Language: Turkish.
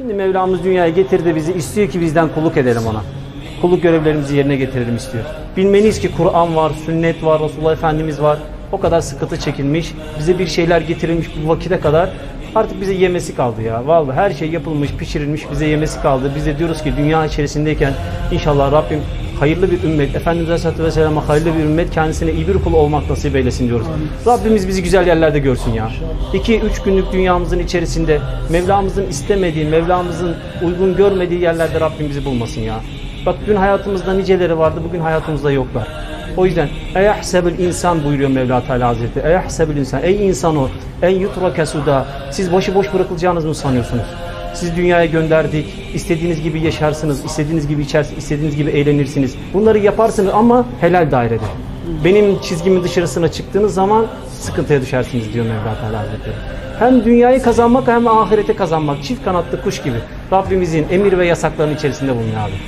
Şimdi Mevlamız dünyaya getirdi bizi. istiyor ki bizden kulluk edelim ona. Kulluk görevlerimizi yerine getirelim istiyor. Bilmeniz ki Kur'an var, sünnet var, Resulullah Efendimiz var. O kadar sıkıntı çekilmiş. Bize bir şeyler getirilmiş bu vakite kadar. Artık bize yemesi kaldı ya. Vallahi her şey yapılmış, pişirilmiş, bize yemesi kaldı. Biz de diyoruz ki dünya içerisindeyken inşallah Rabbim hayırlı bir ümmet, Efendimiz Aleyhisselatü Vesselam'a hayırlı bir ümmet kendisine iyi bir kul olmak nasip eylesin diyoruz. Rabbimiz bizi güzel yerlerde görsün ya. 2-3 günlük dünyamızın içerisinde Mevlamızın istemediği, Mevlamızın uygun görmediği yerlerde Rabbim bizi bulmasın ya. Bak dün hayatımızda niceleri vardı, bugün hayatımızda yoklar. O yüzden eyahsebül insan buyuruyor Mevla Teala Hazretleri. Eyahsebül insan. Ey insan o. En yutrake suda. Siz başıboş bırakılacağınızı mı sanıyorsunuz? Siz dünyaya gönderdik. İstediğiniz gibi yaşarsınız, istediğiniz gibi içersiniz, istediğiniz gibi eğlenirsiniz. Bunları yaparsınız ama helal dairede. Benim çizgimin dışarısına çıktığınız zaman sıkıntıya düşersiniz diyor Mevla Teala Hazretleri. Hem dünyayı kazanmak hem ahirete kazanmak. Çift kanatlı kuş gibi. Rabbimizin emir ve yasaklarının içerisinde bulunuyor abi.